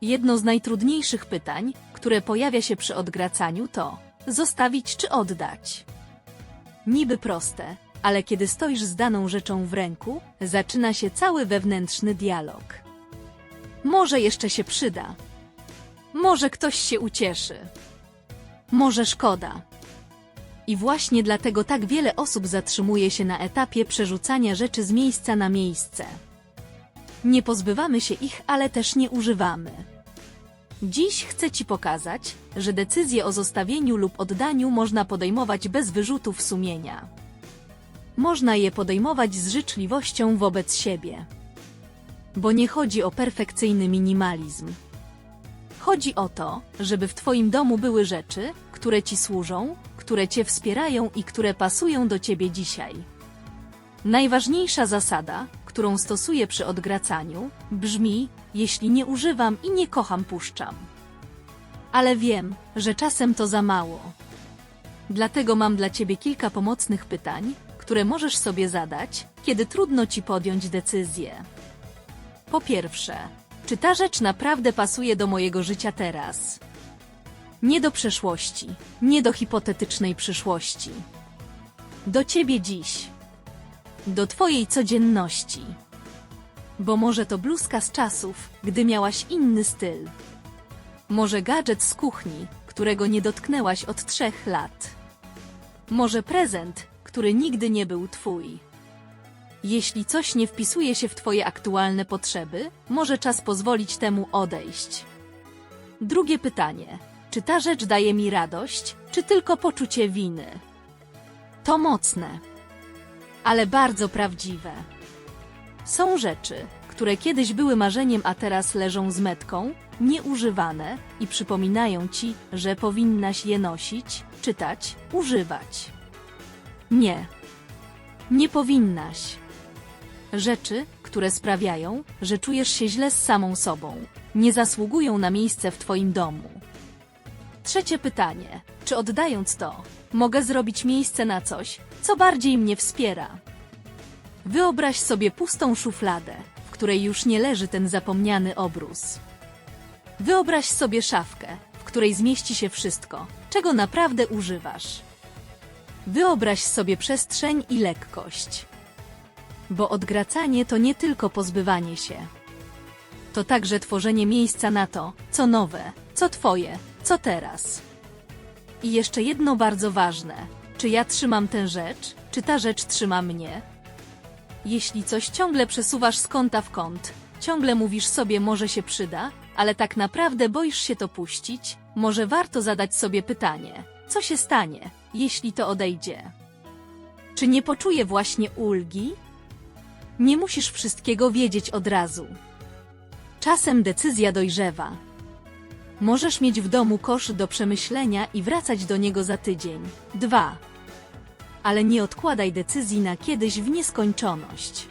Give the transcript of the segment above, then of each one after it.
Jedno z najtrudniejszych pytań, które pojawia się przy odgracaniu to zostawić czy oddać. Niby proste, ale kiedy stoisz z daną rzeczą w ręku, zaczyna się cały wewnętrzny dialog. Może jeszcze się przyda. Może ktoś się ucieszy. Może szkoda. I właśnie dlatego tak wiele osób zatrzymuje się na etapie przerzucania rzeczy z miejsca na miejsce. Nie pozbywamy się ich, ale też nie używamy. Dziś chcę Ci pokazać, że decyzję o zostawieniu lub oddaniu można podejmować bez wyrzutów sumienia. Można je podejmować z życzliwością wobec siebie. Bo nie chodzi o perfekcyjny minimalizm. Chodzi o to, żeby w Twoim domu były rzeczy, które Ci służą, które Cię wspierają i które pasują do Ciebie dzisiaj. Najważniejsza zasada, którą stosuję przy odgracaniu, brzmi: jeśli nie używam i nie kocham, puszczam. Ale wiem, że czasem to za mało. Dlatego mam dla Ciebie kilka pomocnych pytań, które możesz sobie zadać, kiedy trudno Ci podjąć decyzję. Po pierwsze, czy ta rzecz naprawdę pasuje do mojego życia teraz? Nie do przeszłości, nie do hipotetycznej przyszłości. Do Ciebie dziś. Do Twojej codzienności. Bo może to bluzka z czasów, gdy miałaś inny styl. Może gadżet z kuchni, którego nie dotknęłaś od trzech lat. Może prezent, który nigdy nie był Twój. Jeśli coś nie wpisuje się w Twoje aktualne potrzeby, może czas pozwolić temu odejść. Drugie pytanie. Czy ta rzecz daje mi radość, czy tylko poczucie winy? To mocne, ale bardzo prawdziwe. Są rzeczy, które kiedyś były marzeniem, a teraz leżą z metką, nieużywane i przypominają ci, że powinnaś je nosić, czytać, używać. Nie. Nie powinnaś. Rzeczy, które sprawiają, że czujesz się źle z samą sobą, nie zasługują na miejsce w Twoim domu. Trzecie pytanie. Czy oddając to, mogę zrobić miejsce na coś, co bardziej mnie wspiera? Wyobraź sobie pustą szufladę, w której już nie leży ten zapomniany obrus. Wyobraź sobie szafkę, w której zmieści się wszystko, czego naprawdę używasz. Wyobraź sobie przestrzeń i lekkość. Bo odgracanie to nie tylko pozbywanie się. To także tworzenie miejsca na to, co nowe, co twoje, co teraz. I jeszcze jedno bardzo ważne. Czy ja trzymam tę rzecz, czy ta rzecz trzyma mnie? Jeśli coś ciągle przesuwasz z kąta w kąt, ciągle mówisz sobie może się przyda, ale tak naprawdę boisz się to puścić, może warto zadać sobie pytanie, co się stanie, jeśli to odejdzie? Czy nie poczuję właśnie ulgi? Nie musisz wszystkiego wiedzieć od razu. Czasem decyzja dojrzewa. Możesz mieć w domu kosz do przemyślenia i wracać do niego za tydzień, dwa. Ale nie odkładaj decyzji na kiedyś w nieskończoność.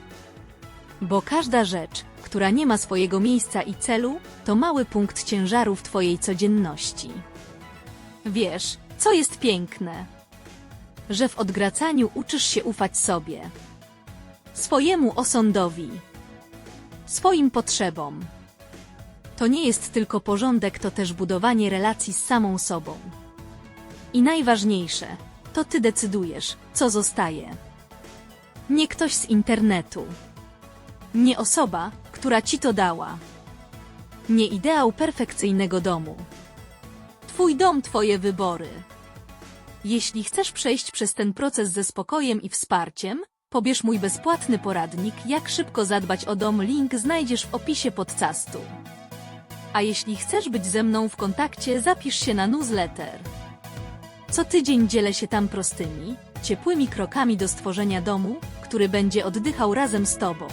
Bo każda rzecz, która nie ma swojego miejsca i celu, to mały punkt ciężaru w Twojej codzienności. Wiesz, co jest piękne? Że w odgracaniu uczysz się ufać sobie, swojemu osądowi, swoim potrzebom. To nie jest tylko porządek, to też budowanie relacji z samą sobą. I najważniejsze, to ty decydujesz, co zostaje. Nie ktoś z internetu. Nie osoba, która ci to dała. Nie ideał perfekcyjnego domu. Twój dom, twoje wybory. Jeśli chcesz przejść przez ten proces ze spokojem i wsparciem, pobierz mój bezpłatny poradnik, jak szybko zadbać o dom. Link znajdziesz w opisie podcastu. A jeśli chcesz być ze mną w kontakcie, zapisz się na newsletter. Co tydzień dzielę się tam prostymi, ciepłymi krokami do stworzenia domu, który będzie oddychał razem z Tobą.